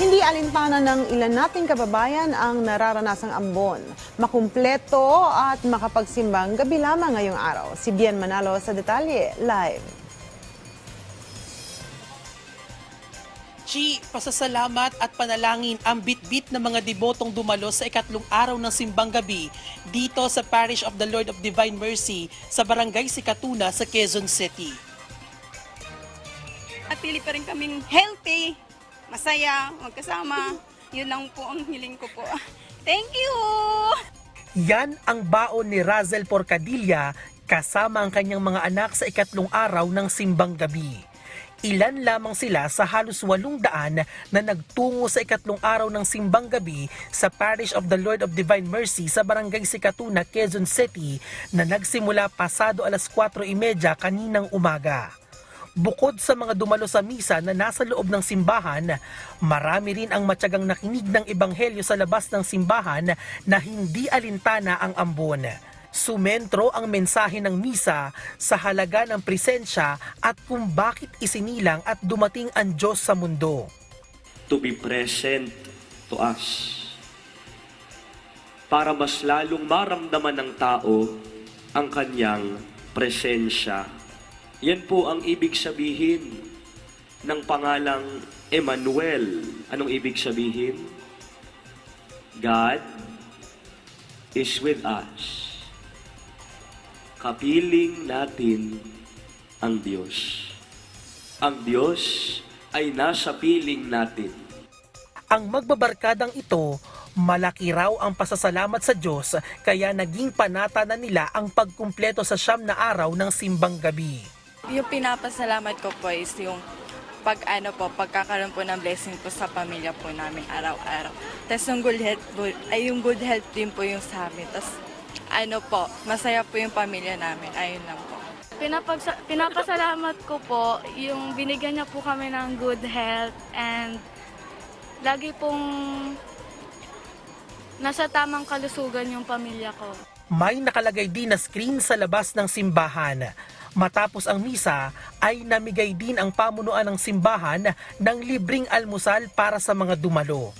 Hindi alintana ng ilan nating kababayan ang nararanasang ambon. Makumpleto at makapagsimbang gabi lamang ngayong araw. Si Bien Manalo sa detalye, live. Chi, pasasalamat at panalangin ang bit-bit ng mga debotong dumalo sa ikatlong araw ng simbang gabi dito sa Parish of the Lord of Divine Mercy sa Barangay Sikatuna sa Quezon City. At pili pa rin kaming healthy, masaya, magkasama. Yun lang po ang hiling ko po. Thank you! Yan ang baon ni Razel Porcadilla kasama ang kanyang mga anak sa ikatlong araw ng simbang gabi. Ilan lamang sila sa halos walong daan na nagtungo sa ikatlong araw ng simbang gabi sa Parish of the Lord of Divine Mercy sa Barangay Sikatuna, Quezon City na nagsimula pasado alas 4.30 kaninang umaga. Bukod sa mga dumalo sa misa na nasa loob ng simbahan, marami rin ang matyagang nakinig ng ebanghelyo sa labas ng simbahan na hindi alintana ang ambon. Sumentro ang mensahe ng misa sa halaga ng presensya at kung bakit isinilang at dumating ang Diyos sa mundo. to be present to us. Para mas lalong maramdaman ng tao ang kanyang presensya. Yan po ang ibig sabihin ng pangalang Emmanuel. Anong ibig sabihin? God is with us. Kapiling natin ang Diyos. Ang Diyos ay nasa piling natin. Ang magbabarkadang ito, malaki raw ang pasasalamat sa Diyos kaya naging panata na nila ang pagkumpleto sa siyam na araw ng simbang gabi. Yung pinapasalamat ko po is yung pag ano po, pagkakaroon po ng blessing po sa pamilya po namin araw-araw. Tapos yung good health po, ay yung good health din po yung sa amin. Tapos ano po, masaya po yung pamilya namin. Ayun lang po. Pinapagsa- pinapasalamat ko po yung binigyan niya po kami ng good health and lagi pong nasa tamang kalusugan yung pamilya ko. May nakalagay din na screen sa labas ng simbahan. Matapos ang misa ay namigay din ang pamunuan ng simbahan ng libreng almusal para sa mga dumalo.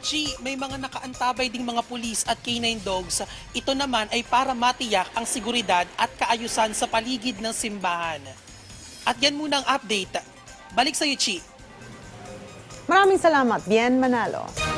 Chi, may mga nakaantabay ding mga pulis at canine dogs. Ito naman ay para matiyak ang seguridad at kaayusan sa paligid ng simbahan. At yan muna ang update. Balik sa iyo, Chi. Maraming salamat, Bien Manalo.